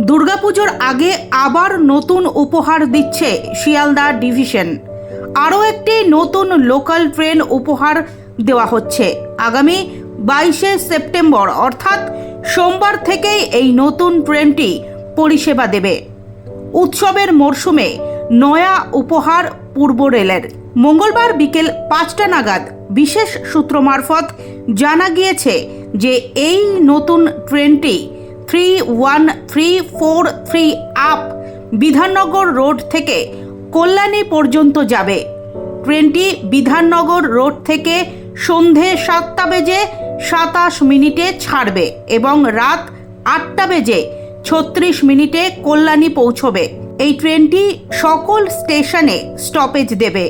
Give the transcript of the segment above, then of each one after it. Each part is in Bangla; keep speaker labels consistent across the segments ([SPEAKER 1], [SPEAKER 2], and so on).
[SPEAKER 1] দুর্গাপুজোর আগে আবার নতুন উপহার দিচ্ছে শিয়ালদা ডিভিশন। আরও একটি নতুন লোকাল ট্রেন উপহার দেওয়া হচ্ছে। আগামী বাইশে সেপ্টেম্বর, অর্থাৎ সোমবার থেকেই এই নতুন ট্রেনটি পরিষেবা দেবে। উৎসবের মরশুমে নয়া উপহার পূর্ব রেলের। মঙ্গলবার বিকেল পাঁচটা নাগাদ বিশেষ সূত্র মারফত জানা গিয়েছে যে এই নতুন ট্রেনটি three one three four three up Bidhannagar road থেকে কল্যাণী পর্যন্ত যাবে। ট্রেনটি বিধাননগর রোড থেকে সন্ধে সাতটা বেজে সাতাশ মিনিটে ছাড়বে এবং রাত আটটা বেজে ছত্রিশ মিনিটে কল্যাণী পৌঁছবে। এই ট্রেনটি সকল স্টেশনে স্টপেজ দেবে।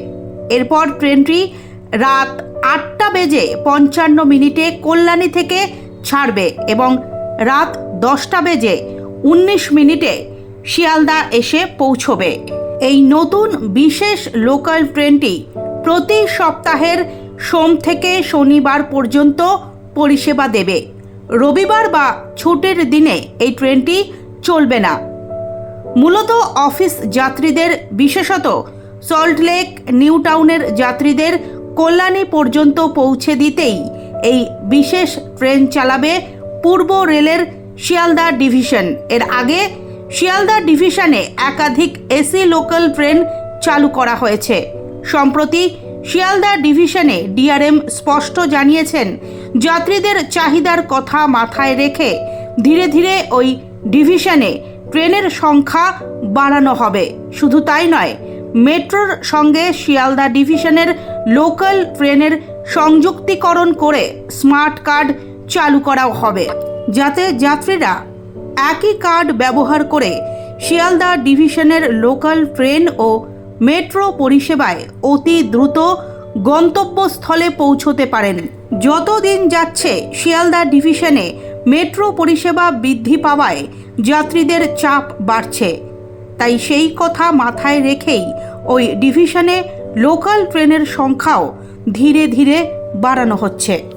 [SPEAKER 1] এরপর ট্রেনটি রাত আটটা বেজে পঞ্চান্ন মিনিটে কল্যাণী থেকে ছাড়বে এবং রাত দশটা বেজে উনিশ মিনিটে শিয়ালদা এসে পৌঁছবে। এই নতুন বিশেষ লোকাল ট্রেনটি প্রতি সপ্তাহের সোম থেকে শনিবার পর্যন্ত পরিষেবা দেবে। রবিবার বা ছুটির দিনে এই ট্রেনটি চলবে না। মূলত অফিস যাত্রীদের, বিশেষত সল্টলেক নিউ টাউনের যাত্রীদের কল্যাণী পর্যন্ত পৌঁছে দিতেই এই বিশেষ ট্রেন চালাবে পূর্ব রেলের শিয়ালদা ডিভিশন। এর আগে শিয়ালদা ডিভিশনে একাধিক এসি লোকাল ট্রেন চালু করা হয়েছে। সম্প্রতি শিয়ালদা ডিভিশনে ডিআরএম স্পষ্ট জানিয়েছেন, যাত্রীদের চাহিদার কথা মাথায় রেখে ধীরে ধীরে ওই ডিভিশনে ট্রেনের সংখ্যা বাড়ানো হবে। শুধু তাই নয়, মেট্রোর সঙ্গে শিয়ালদা ডিভিশনের লোকাল ট্রেনের সংযুক্তিকরণ করে স্মার্ট কার্ড চালু করা হবে, যাতে যাত্রীরা একই কার্ড ব্যবহার করে শিয়ালদা ডিভিশনের লোকাল ট্রেন ও মেট্রো পরিষেবায় অতি দ্রুত গন্তব্যস্থলে পৌঁছতে পারেন। যত দিন যাচ্ছে, শিয়ালদা ডিভিশনে মেট্রো পরিষেবা বৃদ্ধি পাওয়ায় যাত্রীদের চাপ বাড়ছে। তাই সেই কথা মাথায় রেখেই ওই ডিভিশনে লোকাল ট্রেনের সংখ্যাও ধীরে ধীরে বাড়ানো হচ্ছে।